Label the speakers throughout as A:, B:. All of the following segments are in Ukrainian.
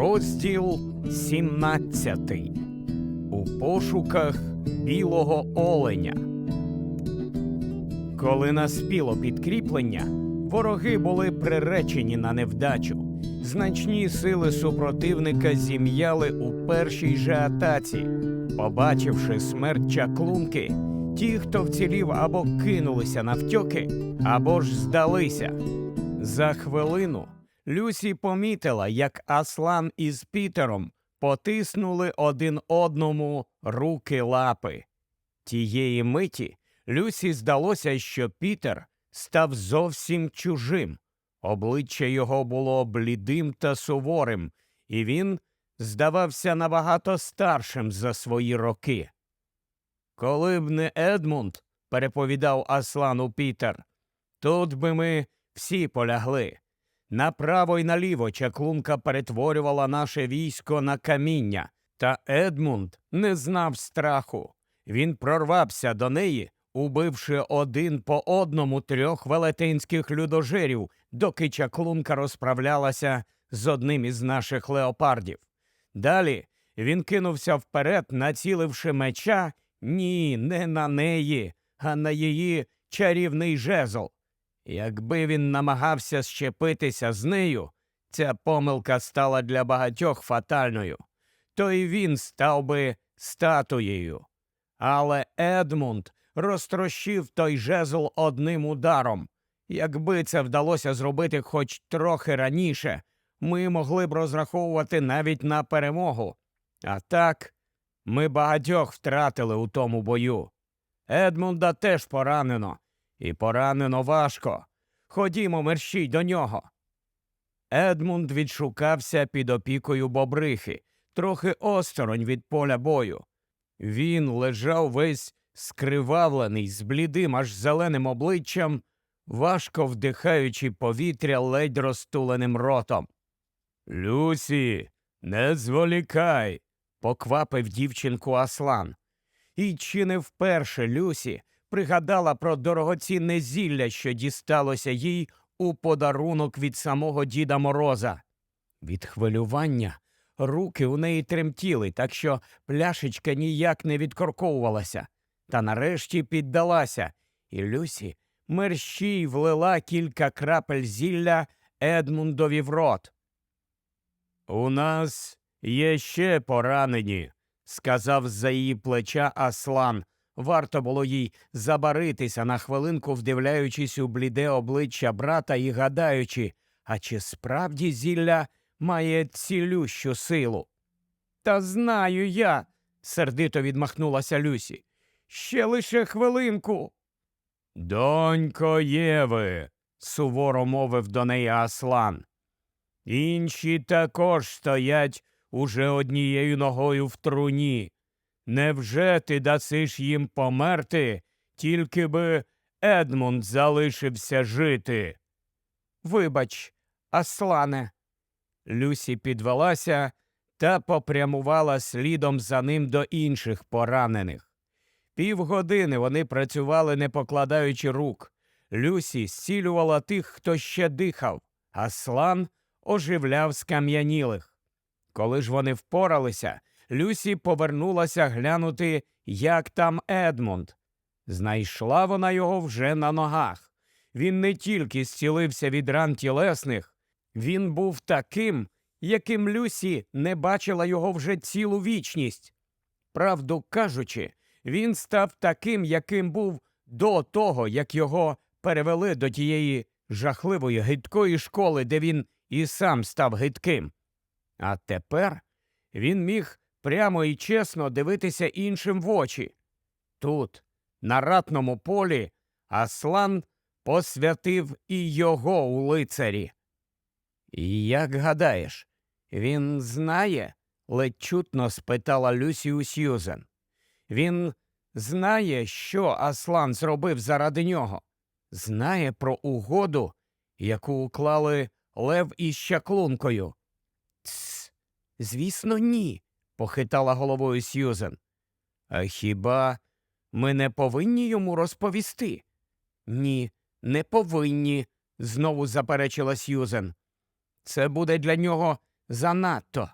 A: Розділ 17. У пошуках білого оленя. Коли наспіло підкріплення, вороги були приречені на невдачу. Значні сили супротивника зім'яли у першій же атаці. Побачивши смерть чаклунки, ті, хто вцілів, або кинулися навтьоки, або ж здалися. За хвилину Люсі помітила, як Аслан із Пітером потиснули один одному руки лапи. Тієї миті Люсі здалося, що Пітер став зовсім чужим. Обличчя його було блідим та суворим, і він здавався набагато старшим за свої роки. Коли б не Едмунд, переповідав Аслану Пітер, тут би ми всі полягли. Направо й наліво чаклунка перетворювала наше військо на каміння, та Едмунд не знав страху. Він прорвався до неї, убивши один по одному трьох велетенських людожерів, доки чаклунка розправлялася з одним із наших леопардів. Далі він кинувся вперед, націливши меча ні, не на неї, а на її чарівний жезл. Якби він намагався щепитися з нею, ця помилка стала для багатьох фатальною, то й він став би статуєю. Але Едмунд розтрощив той жезл одним ударом. Якби це вдалося зробити хоч трохи раніше, ми могли б розраховувати навіть на перемогу. А так, ми багатьох втратили у тому бою. Едмунда теж поранено, і поранено важко. Ходімо, мерщій до нього. Едмунд відшукався під опікою бобрихи, трохи осторонь від поля бою. Він лежав весь скривавлений, з блідим аж зеленим обличчям, важко вдихаючи повітря ледь розтуленим ротом. Люсі, не зволікай, поквапив дівчинку Аслан. І чи не вперше Люсі пригадала про дорогоцінне зілля, що дісталося їй у подарунок від самого Діда Мороза. Від хвилювання руки у неї тремтіли, так що пляшечка ніяк не відкорковувалася, та нарешті піддалася, і Люсі мерщій влила кілька крапель зілля Едмундові в рот. У нас є ще поранені, сказав з-за її плеча Аслан. Варто було їй забаритися на хвилинку, вдивляючись у бліде обличчя брата і гадаючи, а чи справді зілля має цілющу силу. Та знаю я, сердито відмахнулася Люсі. Ще лише хвилинку. Донько Єви, суворо мовив до неї Аслан. Інші також стоять уже однією ногою в труні. Невже ти дасиш їм померти, тільки би Едмунд залишився жити? Вибач, Аслане. Люсі підвелася та попрямувала слідом за ним до інших поранених. Півгодини вони працювали, не покладаючи рук. Люсі зцілювала тих, хто ще дихав, Аслан оживляв скам'янілих. Коли ж вони впоралися, Люсі повернулася глянути, як там Едмунд. Знайшла вона його вже на ногах. Він не тільки зцілився від ран тілесних, він був таким, яким Люсі не бачила його вже цілу вічність. Правду кажучи, він став таким, яким був до того, як його перевели до тієї жахливої гидкої школи, де він і сам став гидким. А тепер він міг прямо і чесно дивитися іншим в очі. Тут, на ратному полі, Аслан посвятив і його у лицарі. І як гадаєш, він знає? ледь чутно спитала Люсію Сьюзен. Він знає, що Аслан зробив заради нього, знає про угоду, яку уклали Лев із щаклункою. Тс, звісно, ні, похитала головою Сьюзен. А хіба ми не повинні йому розповісти? Ні, не повинні, знову заперечила Сьюзен. Це буде для нього Занадто.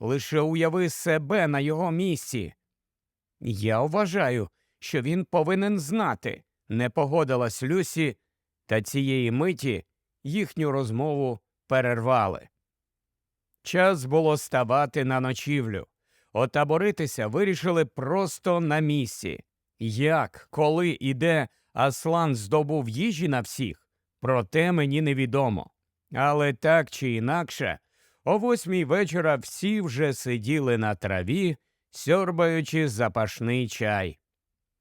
A: Лише уяви себе на його місці. Я вважаю, що він повинен знати, не погодилась Люсі, та цієї миті їхню розмову перервали. Час було ставати на ночівлю. Отаборитися вирішили просто на місці. Як, коли і де Аслан здобув їжі на всіх, проте мені невідомо. Але так чи інакше, о восьмій вечора всі вже сиділи на траві, сьорбаючи запашний чай.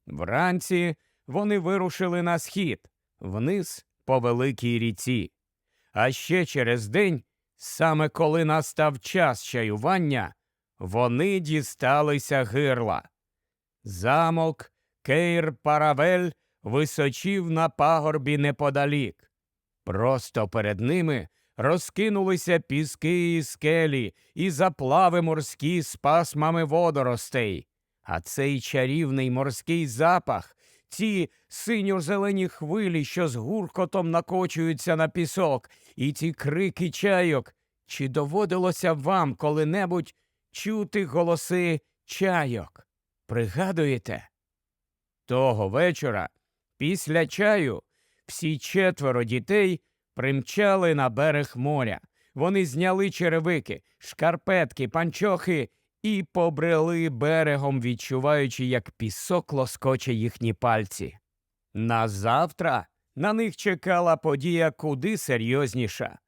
A: Вранці вони вирушили на схід, вниз по великій ріці. А ще через день, саме коли настав час чаювання, вони дісталися гирла. Замок Кейр Паравель височів на пагорбі неподалік. Просто перед ними розкинулися піски і скелі і заплави морські з пасмами водоростей. А цей чарівний морський запах, ці синьо-зелені хвилі, що з гуркотом накочуються на пісок, і ці крики чайок. Чи доводилося вам коли-небудь чути голоси чайок? Пригадуєте? Того вечора, після чаю, всі четверо дітей примчали на берег моря. Вони зняли черевики, шкарпетки, панчохи і побрели берегом, відчуваючи, як пісок лоскоче їхні пальці. На завтра на них чекала подія куди серйозніша.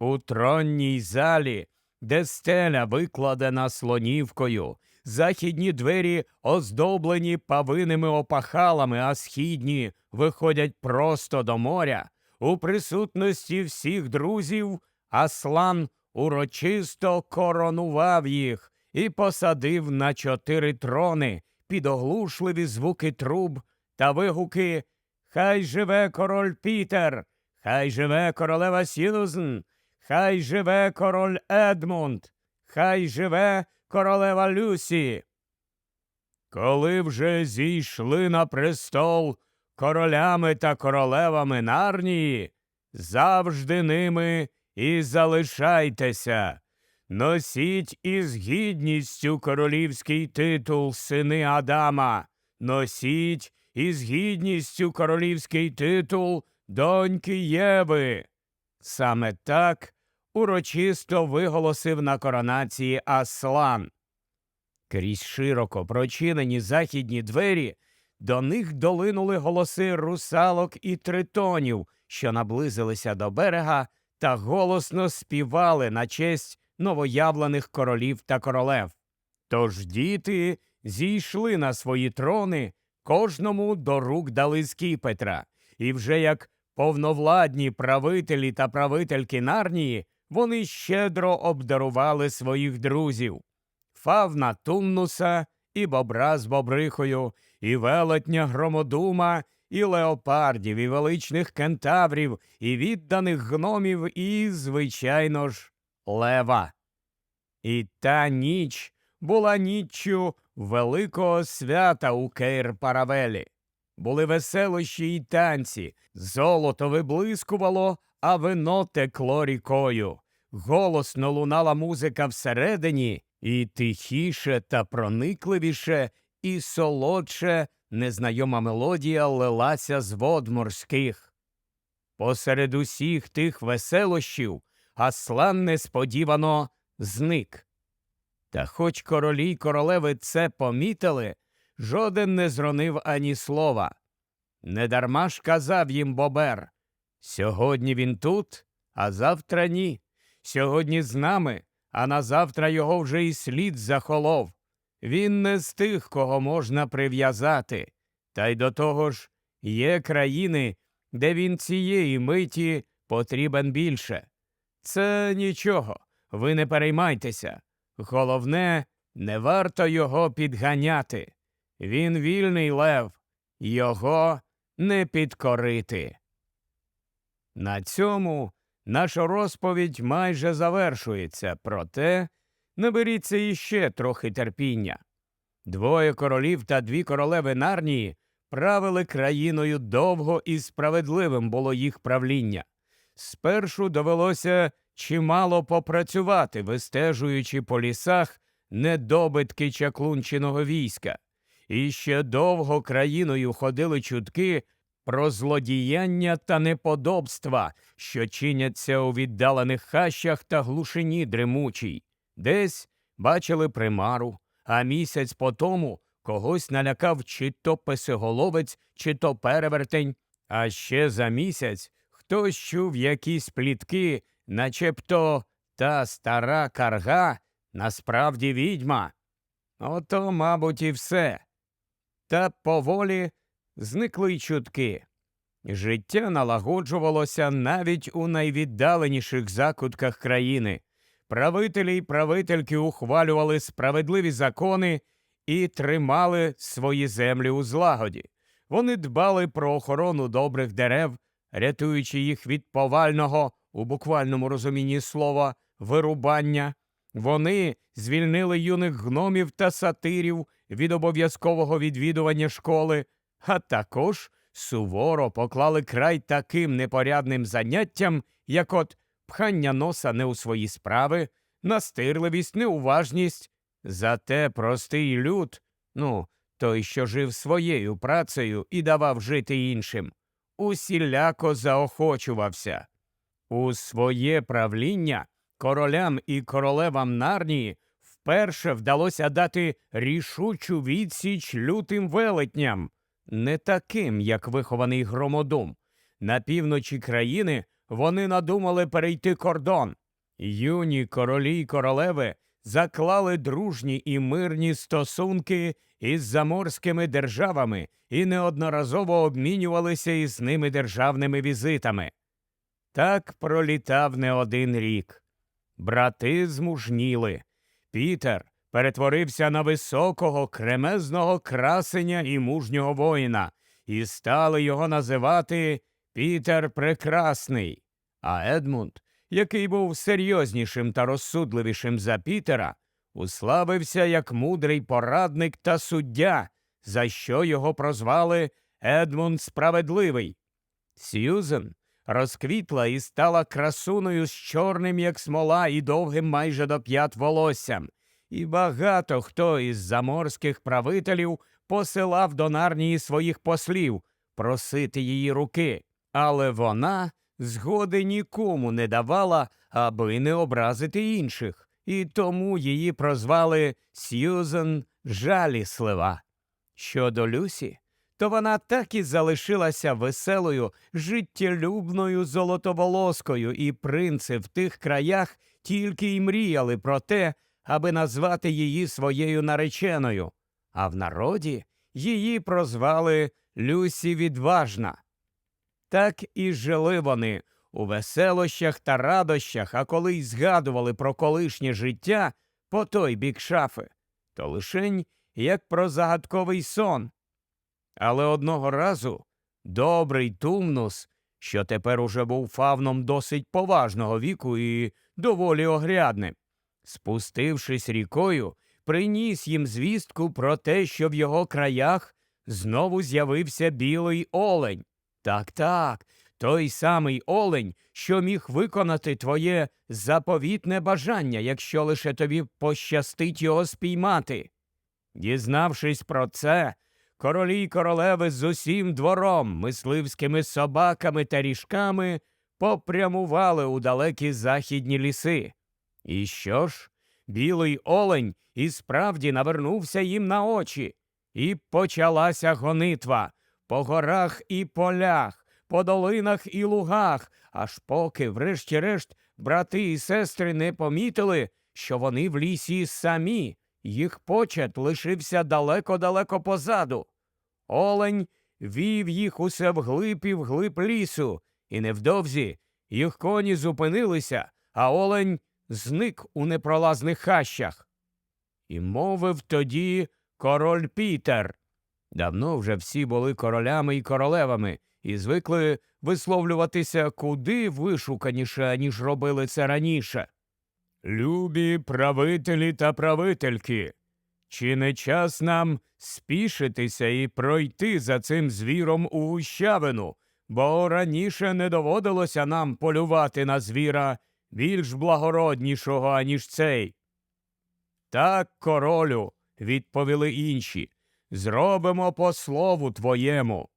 A: У тронній залі, де стеля викладена слонівкою, західні двері оздоблені павиними опахалами, а східні виходять просто до моря. У присутності всіх друзів Аслан урочисто коронував їх і посадив на чотири трони під оглушливі звуки труб та вигуки Хай живе король Пітер, хай живе королева Сілузн, хай живе король Едмунд, хай живе королева Люсі. Коли вже зійшли на престол королями та королевами Нарнії, завжди ними і залишайтеся. Носіть із гідністю королівський титул сини Адама, носіть із гідністю королівський титул доньки Єви. Саме так урочисто виголосив на коронації Аслан. Крізь широко прочинені західні двері до них долинули голоси русалок і тритонів, що наблизилися до берега та голосно співали на честь новоявлених королів та королев. Тож діти зійшли на свої трони, кожному до рук дали скіпетра, і вже як повновладні правителі та правительки Нарнії вони щедро обдарували своїх друзів. Фавна Туннуса і бобра з бобрихою, і велетня громодума, і леопардів, і величних кентаврів, і відданих гномів, і, звичайно ж, лева. І та ніч була ніччю великого свята у Кейр Паравелі. Були веселощі й танці, золото виблискувало, а вино текло рікою. Голосно лунала музика всередині, і тихіше та проникливіше, і солодше незнайома мелодія лилася з вод морських. Посеред усіх тих веселощів Аслан несподівано зник. Та хоч королі й королеви це помітили, жоден не зронив ані слова. Недарма ж казав їм бобер сьогодні він тут, а завтра ні. Сьогодні з нами, а на завтра його вже і слід захолов. Він не з тих, кого можна прив'язати. Та й до того ж є країни, де він цієї миті потрібен більше. Це нічого, ви не переймайтеся. Головне, не варто його підганяти. Він вільний лев, його не підкорити. На цьому наша розповідь майже завершується, проте наберіться іще трохи терпіння. Двоє королів та дві королеви Нарнії правили країною довго і справедливим було їх правління. Спершу довелося чимало попрацювати, вистежуючи по лісах недобитки чаклунчиного війська. І ще довго країною ходили чутки про злодіяння та неподобства, що чиняться у віддалених хащах та глушині дремучій. Десь бачили примару, а місяць по тому когось налякав чи то песиголовець, чи то перевертень, а ще за місяць хтось чув якісь плітки, начебто та стара карга насправді відьма. Ото, мабуть, і все. Та поволі зникли й чутки. Життя налагоджувалося навіть у найвіддаленіших закутках країни. Правителі й правительки ухвалювали справедливі закони і тримали свої землі у злагоді. Вони дбали про охорону добрих дерев, рятуючи їх від повального, у буквальному розумінні слова, вирубання. Вони звільнили юних гномів та сатирів від обов'язкового відвідування школи, а також суворо поклали край таким непорядним заняттям, як от пхання носа не у свої справи, настирливість, неуважність. Зате простий люд, ну, той, що жив своєю працею і давав жити іншим, усіляко заохочувався. У своє правління королям і королевам Нарнії вперше вдалося дати рішучу відсіч лютим велетням, не таким, як вихований громодум. На півночі країни вони надумали перейти кордон. Юні королі й королеви заклали дружні і мирні стосунки із заморськими державами і неодноразово обмінювалися із ними державними візитами. Так пролітав не один рік. Брати змужніли. Пітер перетворився на високого, кремезного красеня і мужнього воїна, і стали його називати Пітер Прекрасний. А Едмунд, який був серйознішим та розсудливішим за Пітера, уславився як мудрий порадник та суддя, за що його прозвали Едмунд Справедливий. Сьюзен розквітла і стала красуною з чорним, як смола, і довгим майже до п'ят волоссям. І багато хто із заморських правителів посилав до Нарнії своїх послів просити її руки, але вона згоди нікому не давала, аби не образити інших, і тому її прозвали Сьюзен Жаліслива. Щодо Люсі, то вона так і залишилася веселою, життєлюбною золотоволоскою, і принци в тих краях тільки й мріяли про те, аби назвати її своєю нареченою, а в народі її прозвали Люсі Відважна. Так і жили вони у веселощах та радощах, а коли й згадували про колишнє життя по той бік шафи, то лишень як про загадковий сон. Але одного разу добрий Тумнус, що тепер уже був фавном досить поважного віку і доволі огрядним, спустившись рікою, приніс їм звістку про те, що в його краях знову з'явився білий олень. Так, так, той самий олень, що міг виконати твоє заповітне бажання, якщо лише тобі пощастить його спіймати. Дізнавшись про це, королі й королеви з усім двором, мисливськими собаками та ріжками попрямували у далекі західні ліси. І що ж, білий олень і справді навернувся їм на очі, і почалася гонитва по горах і полях, по долинах і лугах, аж поки, врешті-решт, брати і сестри не помітили, що вони в лісі самі, їх почет лишився далеко-далеко позаду. Олень вів їх усе вглиб і вглиб лісу, і невдовзі їх коні зупинилися, а олень зник у непролазних хащах. І мовив тоді король Пітер. Давно вже всі були королями і королевами і звикли висловлюватися куди вишуканіше, ніж робили це раніше. Любі правителі та правительки, чи не час нам спішитися і пройти за цим звіром у гущавину, бо раніше не доводилося нам полювати на звіра більш благороднішого, аніж цей. Так, королю, відповіли інші, зробимо по слову твоєму.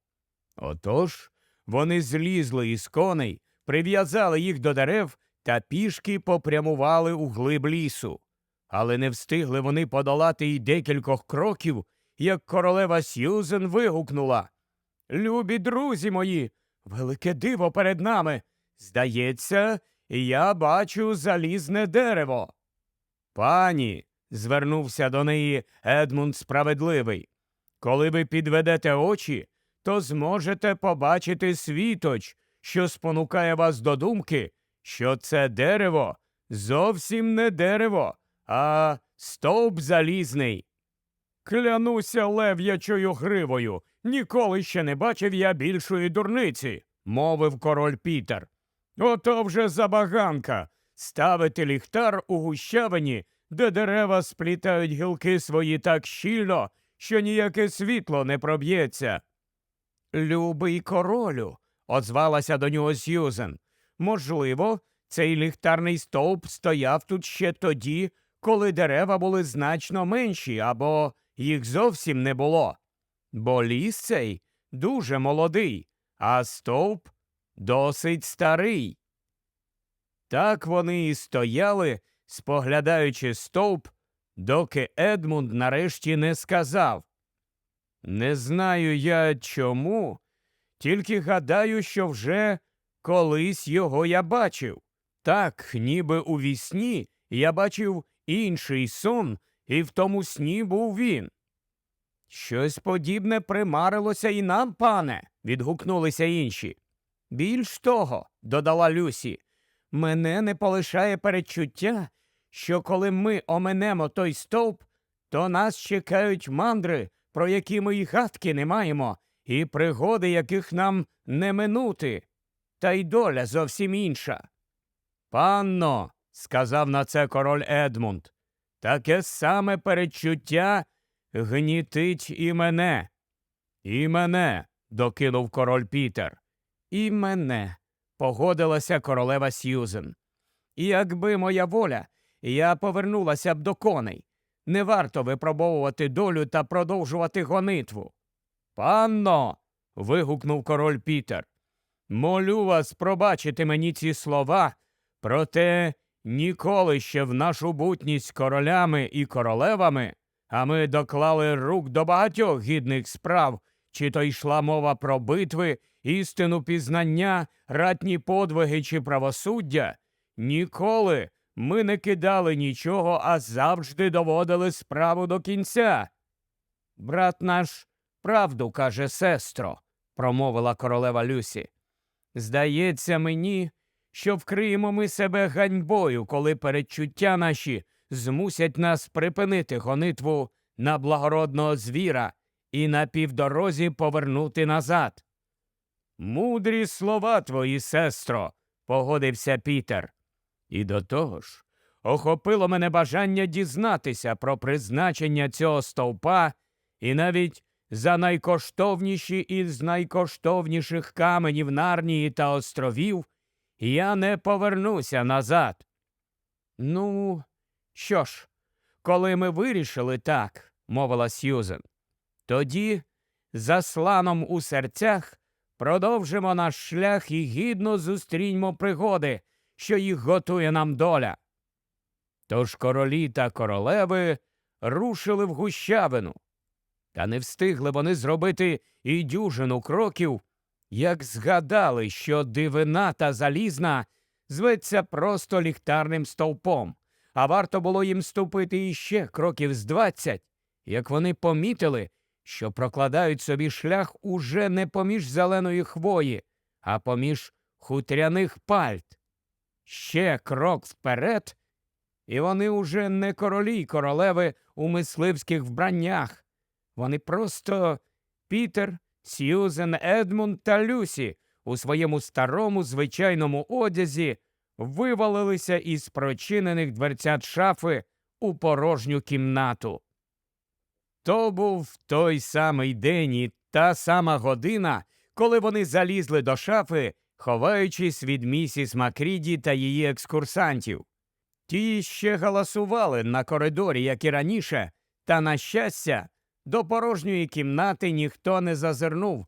A: Отож вони злізли із коней, прив'язали їх до дерев та пішки попрямували у глиб лісу. Але не встигли вони подолати й декількох кроків, як королева Сьюзен вигукнула Любі друзі мої, велике диво перед нами. Здається, я бачу залізне дерево. Пані, звернувся до неї Едмунд Справедливий, коли ви підведете очі, то зможете побачити світоч, що спонукає вас до думки, що це дерево зовсім не дерево, а стовп залізний. Клянуся лев'ячою гривою, ніколи ще не бачив я більшої дурниці, мовив король Пітер. Ото вже забаганка ставити ліхтар у гущавині, де дерева сплітають гілки свої так щільно, що ніяке світло не проб'ється. Любий королю, озвалася до нього Сьюзен. Можливо, цей ліхтарний стовп стояв тут ще тоді, коли дерева були значно менші, або їх зовсім не було. Бо ліс цей дуже молодий, а стовп досить старий. Так вони і стояли, споглядаючи стовп, доки Едмунд нарешті не сказав. Не знаю я чому, тільки гадаю, що вже колись його я бачив. Так, ніби у вісні я бачив інший сон, і в тому сні був він. Щось подібне примарилося і нам, пане, відгукнулися інші. Більш того, додала Люсі, мене не полишає передчуття, що коли ми оминемо той стовп, то нас чекають мандри, про які ми й гадки не маємо, і пригоди, яких нам не минути. Та й доля зовсім інша. Панно, сказав на це король Едмунд, таке саме передчуття гнітить і мене. І мене, докинув король Пітер. І мене, погодилася королева Сьюзен. Якби моя воля, я повернулася б до коней. Не варто випробовувати долю та продовжувати гонитву. Панно. вигукнув король Пітер. Молю вас пробачити мені ці слова, проте ніколи ще в нашу бутність королями і королевами, а ми доклали рук до багатьох гідних справ, чи то йшла мова про битви, істину пізнання, ратні подвиги чи правосуддя, ніколи ми не кидали нічого, а завжди доводили справу до кінця. Брат наш правду каже, сестро, промовила королева Люсі. Здається мені, що вкриємо ми себе ганьбою, коли передчуття наші змусять нас припинити гонитву на благородного звіра і на півдорозі повернути назад. Мудрі слова твої, сестро, погодився Пітер. І до того ж, охопило мене бажання дізнатися про призначення цього стовпа і навіть за найкоштовніші із найкоштовніших каменів Нарнії та островів я не повернуся назад. Ну, що ж, коли ми вирішили так, мовила Сьюзен, тоді, за сланом у серцях, продовжимо наш шлях і гідно зустріньмо пригоди, що їх готує нам доля. Тож королі та королеви рушили в гущавину. Та не встигли вони зробити і дюжину кроків, як згадали, що дивина та залізна зветься просто ліхтарним стовпом, а варто було їм ступити іще кроків з двадцять, як вони помітили, що прокладають собі шлях уже не поміж зеленої хвої, а поміж хутряних пальт. Ще крок вперед, і вони уже не королі й королеви у мисливських вбраннях. Вони просто Пітер, Сьюзен, Едмунд та Люсі у своєму старому звичайному одязі вивалилися із прочинених дверцят шафи у порожню кімнату. То був той самий день і та сама година, коли вони залізли до шафи, ховаючись від місіс Макріді та її екскурсантів. Ті ще галасували на коридорі, як і раніше, та, на щастя, до порожньої кімнати ніхто не зазирнув,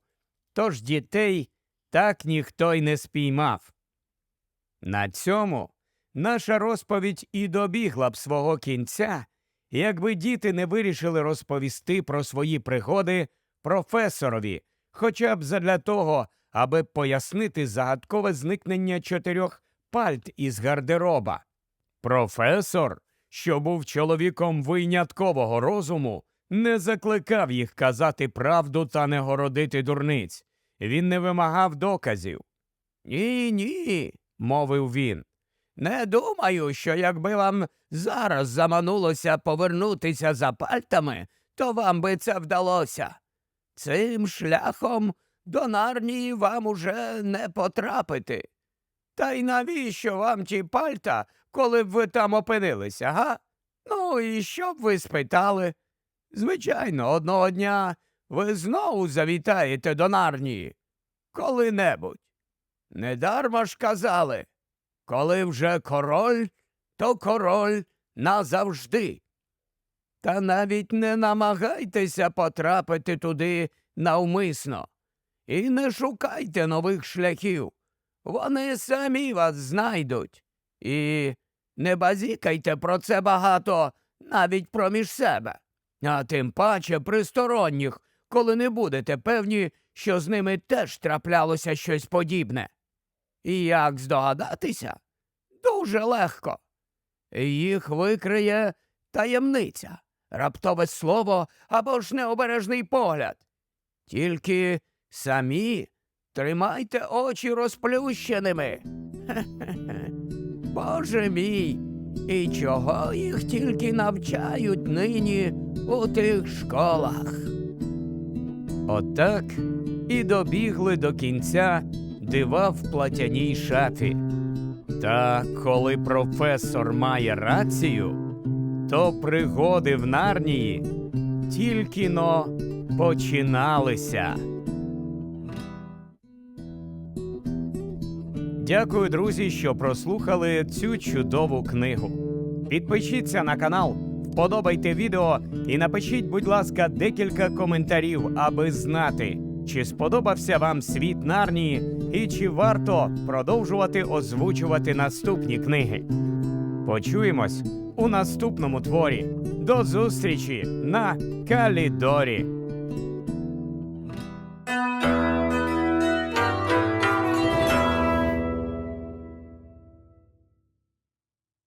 A: тож дітей так ніхто й не спіймав. На цьому наша розповідь і добігла б свого кінця, якби діти не вирішили розповісти про свої пригоди професорові, хоча б задля того, аби пояснити загадкове зникнення чотирьох пальт із гардероба. Професор, що був чоловіком виняткового розуму, не закликав їх казати правду та не городити дурниць. Він не вимагав доказів. Ні, ні, мовив він. Не думаю, що якби вам зараз заманулося повернутися за пальтами, то вам би це вдалося. Цим шляхом до Нарнії вам уже не потрапити. Та й навіщо вам ті пальта, коли б ви там опинилися, га? Ну і що б ви спитали? Звичайно, одного дня ви знову завітаєте до Нарнії. Коли-небудь. Недарма ж казали, коли вже король, то король назавжди. Та навіть не намагайтеся потрапити туди навмисно. І не шукайте нових шляхів. Вони самі вас знайдуть. І не базікайте про це багато навіть проміж себе, а тим паче при сторонніх, коли не будете певні, що з ними теж траплялося щось подібне. І як здогадатися? Дуже легко. Їх викриє таємниця, раптове слово або ж необережний погляд. Тільки самі тримайте очі розплющеними. Хе-хе-хе. Боже мій, і чого їх тільки навчають нині у тих школах. Отак і добігли до кінця дива в платяній шафі. Та коли професор має рацію, то пригоди в Нарнії тільки но починалися. Дякую, друзі, що прослухали цю чудову книгу. Підпишіться на канал, вподобайте відео і напишіть, будь ласка, декілька коментарів, аби знати, чи сподобався вам світ Нарнії і чи варто продовжувати озвучувати наступні книги. Почуємось у наступному творі. До зустрічі на Калідорі!